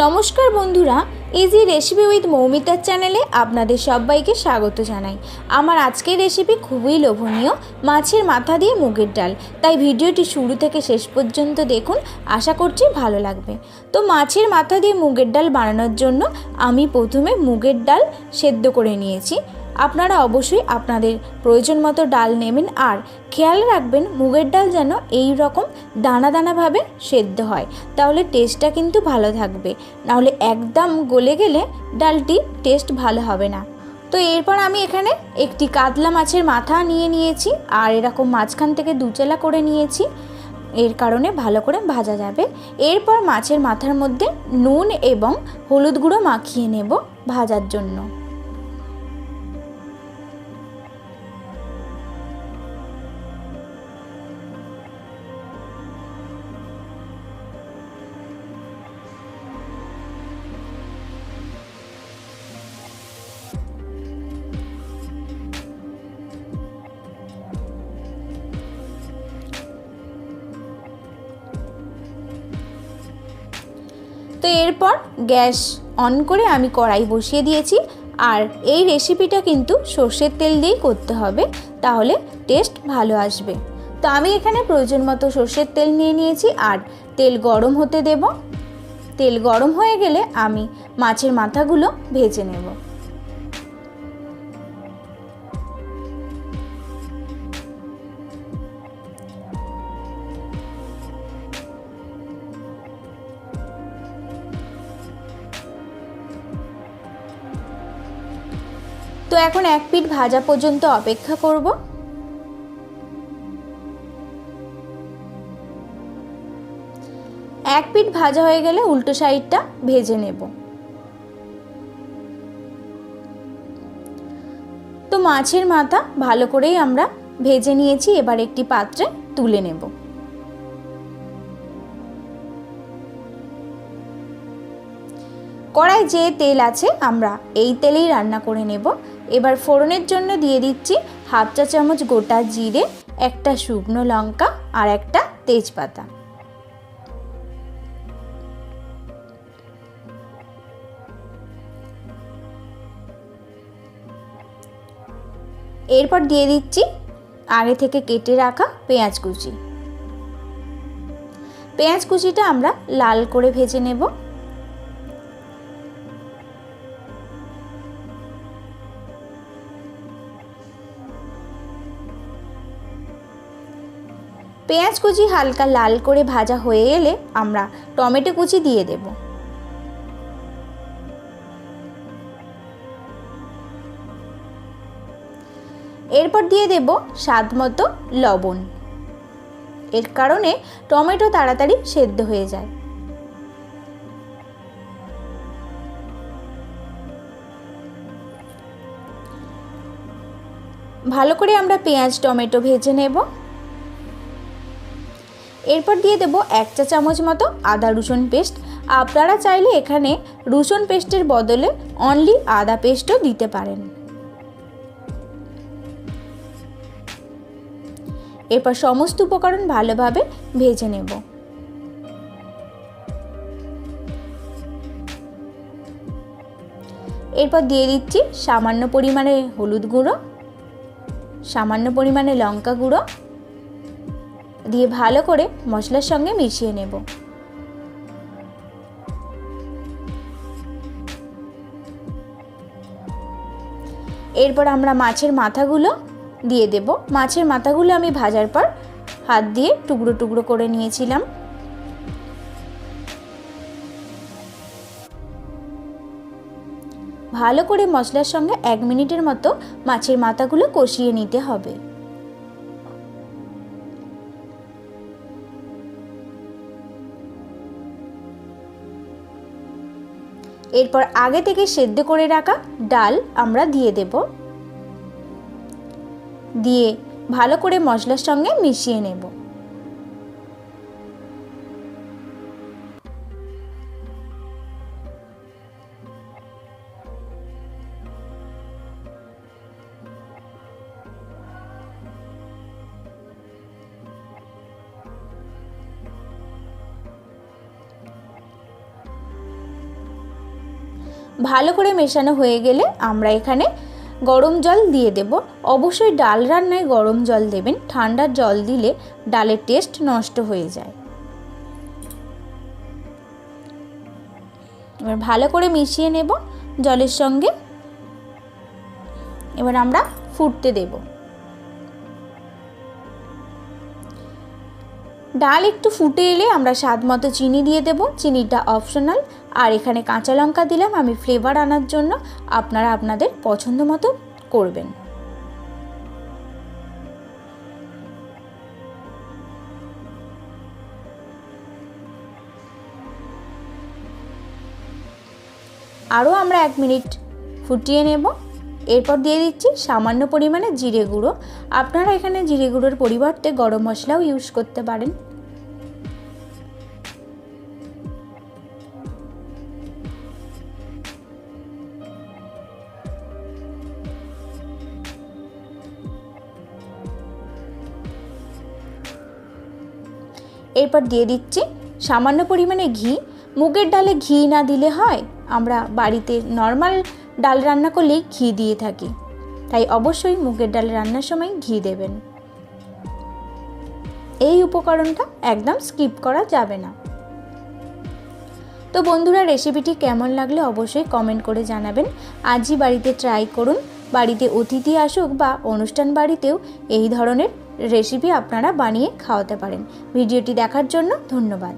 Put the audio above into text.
নমস্কার বন্ধুরা easy recipe with মৌমিতার চ্যানেলে আপনাদের সবাইকে স্বাগত জানাই। আমার আজকের রেসিপি খুবই লোভনীয়, মাছের মাথা দিয়ে মুগের ডাল। তাই ভিডিওটি শুরু থেকে শেষ পর্যন্ত দেখুন, আশা করছি ভালো লাগবে। তো মাছের মাথা দিয়ে মুগের ডাল বানানোর জন্য আমি প্রথমে মুগের ডাল সেদ্ধ করে নিয়েছি। আপনারা অবশ্যই আপনাদের প্রয়োজন মতো ডাল নেবেন আর খেয়াল রাখবেন মুগের ডাল যেন এই রকম দানা দানাভাবে সেদ্ধ হয়। তাহলে টেস্টটা কিন্তু ভালো থাকবে। নাহলে একদম গলে গেলে ডালটি টেস্ট ভালো হবে না। তো এরপর আমি এখানে একটি কাতলা মাছের মাথা নিয়ে নিয়েছি আর এরকম মাঝখান থেকে দুচেলা করে নিয়েছি। এর কারণে ভালো করে ভাজা যাবে। এরপর মাছের মাথার মধ্যে নুন এবং হলুদ গুঁড়ো মাখিয়ে নেব ভাজার জন্য। তো এরপর গ্যাস অন করে আমি কড়াই বসিয়ে দিয়েছি আর এই রেসিপিটা কিন্তু সর্ষের তেল দিয়েই করতে হবে, তাহলে টেস্ট ভালো আসবে। তো আমি এখানে প্রয়োজন মতো সর্ষের তেল নিয়ে নিয়েছি আর তেল গরম হতে দেব। তেল গরম হয়ে গেলে আমি মাছের মাথাগুলো ভেজে নেব। তো এখন এক পিঠ ভাজা পর্যন্ত অপেক্ষা করব। এক পিঠ ভাজা হয়ে গেলে উল্টো সাইডটা ভেজে নেব। তো মাছের মাথা ভালো করেই আমরা ভেজে নিয়েছি, এবার একটি পাত্রে তুলে নেব। কড়াই যে তেল আছে, আমরা এই তেলেই রান্না করে নেব। এবার ফোড়নের জন্য দিয়ে দিচ্ছি হাফ চা চামচ গোটা জিরে, একটা শুকনো লঙ্কা আর একটা তেজপাতা। এরপর দিয়ে দিচ্ছি আগে থেকে কেটে রাখা পেঁয়াজ কুচি। পেঁয়াজ কুচিটা আমরা লাল করে ভেজে নেব। পেঁয়াজ কুচি হালকা লাল করে ভাজা হয়ে এলে আমরা টমেটো কুচি দিয়ে দেব। এরপর দিয়ে দেব স্বাদ মতো লবণ। এর কারণে টমেটো তাড়াতাড়ি সেদ্ধ হয়ে যায়। ভালো করে আমরা পেঁয়াজ, টমেটো ভেজে নেব। এরপর দিয়ে দেবো এক চা চামচ মতো আদা রসুন পেস্ট। আপনারা চাইলে এখানে রসুন পেস্টের বদলে অনলি আদা পেস্টও দিতে পারেন। এরপর সমস্ত উপকরণ ভালোভাবে ভেজে নেব। এরপর দিয়ে দিচ্ছি সামান্য পরিমাণে হলুদ গুঁড়ো, সামান্য পরিমাণে লঙ্কা গুঁড়ো দিয়ে ভালো করে মশলার সঙ্গে মিশিয়ে নেব। এরপর আমরা মাছের মাথাগুলো দিয়ে দেব। মাছের মাথাগুলো আমি ভাজার পর হাত দিয়ে টুকরো টুকরো করে নিয়েছিলাম। ভালো করে মশলার সঙ্গে এক মিনিটের মতো মাছের মাথাগুলো কষিয়ে নিতে হবে। এরপর আগে থেকে সেদ্ধ করে রাখা ডাল আমরা দিয়ে দেব। দিয়ে ভালো করে মশলার সঙ্গে মিশিয়ে নেব। ভালো করে মেশানো হয়ে গেলে আমরা এখানে গরম জল দিয়ে দেব। অবশ্যই ডাল রান্নায় গরম জল দেবেন ঠান্ডার জল দিলে ডালের টেস্ট নষ্ট হয়ে যায়। এবার ভালো করে মিশিয়ে নেব জলের সঙ্গে। এবার আমরা ফুটতে দেব। ডাল একটু ফুটে এলে আমরা স্বাদ মতো চিনি দিয়ে দেব। চিনিটা অপশনাল আর এখানে কাঁচা লঙ্কা দিলাম। আমি ফ্লেভার আনার জন্য আপনারা আপনাদের পছন্দ মতো করবেন। আরও আমরা এক মিনিট ফুটিয়ে নেব। এরপর দিয়ে দিচ্ছি সামান্য পরিমাণে জিরে গুঁড়ো। আপনারা এখানে জিরে গুঁড়োর পরিবর্তে গরম মশলাও ইউজ করতে পারেন। এরপর দিয়ে দিচ্ছি সামান্য পরিমাণে ঘি। মুগের ডালে ঘি না দিলে হয়, আমরা বাড়িতে নর্মাল ডাল রান্না করলেই ঘি দিয়ে থাকি। তাই অবশ্যই মুগের ডাল রান্নার সময় ঘি দেবেন। এই উপকরণটা একদম স্কিপ করা যাবে না। তো বন্ধুরা, রেসিপিটি কেমন লাগলে অবশ্যই কমেন্ট করে জানাবেন। আজই বাড়িতে ট্রাই করুন। বাড়িতে অতিথি আসুক বা অনুষ্ঠান বাড়িতেও এই ধরনের রেসিপি আপনারা বানিয়ে খাওয়াতে পারেন। ভিডিওটি দেখার জন্য ধন্যবাদ।